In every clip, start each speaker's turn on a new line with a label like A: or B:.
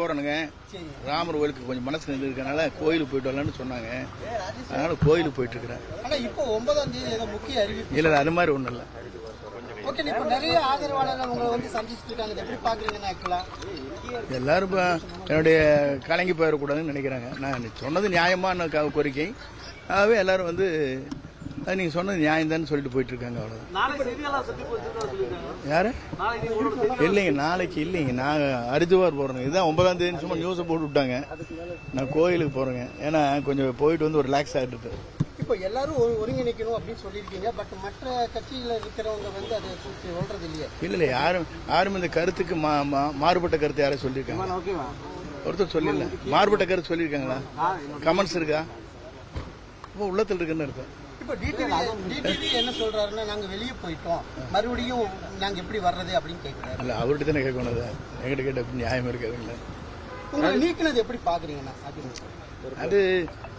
A: போறேனுங்க.
B: சரி.
A: ராமர் கோயிலுக்கு கொஞ்சம் மனசு இருக்கனால கோயிலுக்கு போயிட்டு வரலான்னு சொன்னாங்க. அதனால கோயிலுக்கு போயிட்டு இருக்கிறேன்.
B: ஆனா இப்போ ஒன்பதாம் தேதி ஏதோ முக்கிய அறிவிப்பு.
A: இல்ல அது மாதிரி ஒண்ணும் இல்லை.
B: ஓகே இப்போ நிறைய ஆதரவாளர்கள் உங்களை வந்து சந்திச்சுட்டு இருக்காங்க. இதை எப்படி பாக்குறீங்கன்னு ஆக்சுவலா
A: எல்லாரும் இப்போ என்னுடைய கலங்கி போயிடக்கூடாதுன்னு நினைக்கிறாங்க. நான் சொன்னது நியாயமான க- கோரிக்கை. ஆகவே எல்லாரும் வந்து அது நீங்க சொன்னது நியாயம் சொல்லிட்டு போயிட்டு இருக்காங்க
C: சொல்லியிருக்காங்க.
A: யாரு? இல்லைங்க நாளைக்கு இல்லைங்க. நான் ஹரித்துவார் போறேங்க. இதுதான் ஒன்பதாம் தேதி சும்மா நியூஸை போட்டு விட்டாங்க. நான் கோயிலுக்கு போறேங்க. ஏன்னா கொஞ்சம் போயிட்டு வந்து ஒரு ரிலாக்ஸ் ஆகிட்டு
B: இப்போ எல்லாரும் ஒரு- ஒருங்கிணைக்கணும் அப்படின்னு சொல்லியிருக்கீங்க. பட் மற்ற கட்சியில இருக்கிறவங்க வந்து அதை சொல்றது இல்லையே.
A: இல்ல இல்ல. யாரும் யாரும் இந்த கருத்துக்கு மா- மா- மாறுபட்ட கருத்து யாரும் சொல்லியிருக்காங்க.
C: ஓகேவா?
A: ஒருத்தர் சொல்லல மாறுபட்ட கருத்து சொல்லியிருக்காங்களா? கமெண்ட்ஸ் இருக்கா? இப்போ உள்ளத்தில் இருக்குன்னு அர்த்தம்
B: இப்போ டிடிவி டிடிவி என்ன சொல்றாருன்னா நாங்க வெளியே போயிட்டோம். மறுபடியும் நாங்க எப்படி வர்றது அப்படின்னு கேட்கிறாரு
A: இல்ல அவர்கிட்ட தானே கேட்கணும் அதை என்கிட்ட கேட்ட நியாயம் இருக்காதுங்களா
B: உங்களை நீக்கினது எப்படி பாக்குறீங்கண்ணா அது
A: அது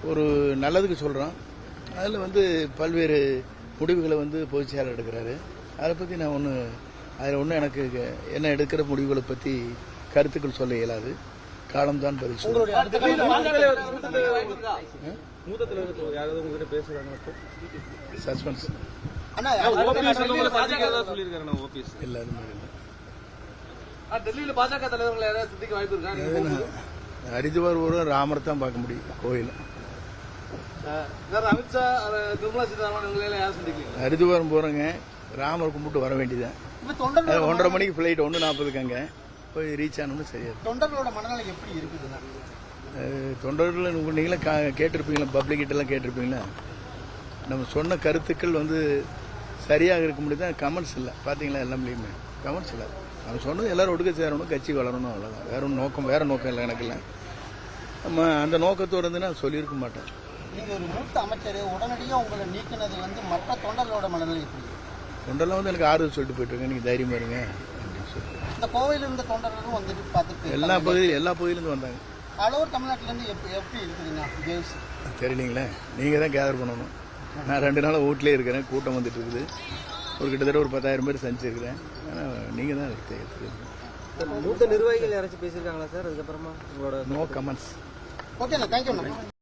A: ஒரு நல்லதுக்கு சொல்றோம். அதுல வந்து பல்வேறு முடிவுகளை வந்து பொதுச் செயலர் எடுக்கிறாரு. அதை பத்தி நான் ஒன்று அதில் ஒன்றும் எனக்கு என்ன எடுக்கிற முடிவுகளை பத்தி கருத்துக்கள் சொல்ல இயலாது. காலம்தான் பதில் சொல்லும்
C: மூத்த தலைவர் யாராவது உங்ககிட்ட பேசுறாங்க
A: சஸ்பென்ஸ்.
B: அண்ணா
C: சொல்லியிருக்காரு ஓபிஎஸ்
A: இல்லை அது மாதிரி இல்லை.
C: டெல்லியில பாஜக தலைவர்களை யாராவது சந்திக்க வாய்ப்பு இருக்கா? நீங்க போகும்போது?
A: ஹரிதுவார் ஒரு ராமரை தான் பார்க்க முடியும் கோயில்
C: அமித்ஷா நிர்மலா சீதாராமன்
A: ஹரிதுவாரம் போகிறேங்க ராமர் கும்பிட்டு வர வேண்டியதான் ஒன்றரை மணிக்கு ஃப்ளைட் ஒன்று நாற்பதுக்கு அங்கே போய் ரீச் ஆனோம்னு சரியா.
B: தொண்டர்களோட மனநிலை எப்படி இருக்குதுண்ணா
A: அஹ் தொண்டர்கள் உங்க நீங்களே கா- கேட்டிருப்பீங்களா? பப்ளிக் கிட்டலாம் கேட்டிருப்பீங்களா? நம்ம சொன்ன கருத்துக்கள் வந்து சரியாக இருக்க முடியுது? கமெண்ட்ஸ் இல்லை. பார்த்தீங்களா எல்லாமே கமெண்ட்ஸ் இல்லை. நம்ம சொன்னது எல்லாரும் ஒடுக்க சேரணும் கட்சி வளரணும் அவ்வளோதான் வேற நோக்கம் வேற நோக்கம் இல்லை எனக்கு இல்லை நம்ம அந்த நோக்கத்தோடு இருந்து நான் சொல்லியிருக்க மாட்டேன்.
B: நீங்க ஒரு மூத்த அமைச்சர் உடனடியா உங்களை நீக்கினது வந்து மற்ற தொண்டர்களோட மனநிலை எப்படி?
A: தொண்டெல்லாம் வந்து எனக்கு ஆறுதல் சொல்லிட்டு போயிட்டு இருக்கேன் நீங்கள் தைரியமா இருங்க. அப்படின்னு சொல்லி
B: இந்த கோவையில இருந்த தொண்டர்களும் வந்துட்டு பார்த்துட்டு
A: எல்லா பகுதியும் எல்லா பகுதியிலேருந்து வந்தாங்க.
B: ஆல் ஓவர் தமிழ்நாட்டுல இருந்து எப்படி எப்படி இருக்குதுண்ணா கேம்ஸ்.
A: தெரியலீங்களே நீங்கள் தான் கேதர் பண்ணணும். நான் ரெண்டு நாளாக வீட்டிலே இருக்கிறேன். கூட்டம் வந்துட்டு இருக்குது ஒரு கிட்டத்தட்ட ஒரு பத்தாயிரம் பேர் சந்திச்சிருக்கிறேன். ஆனால் நீங்கள் தான் தெரியும்
C: மூத்த நிர்வாகிகள் யாராச்சும் பேசியிருக்காங்களா சார்? அதுக்கப்புறமா உங்களோட
A: நோ கமெண்ட்ஸ்
B: ஓகேண்ணா தேங்க்யூண்ணா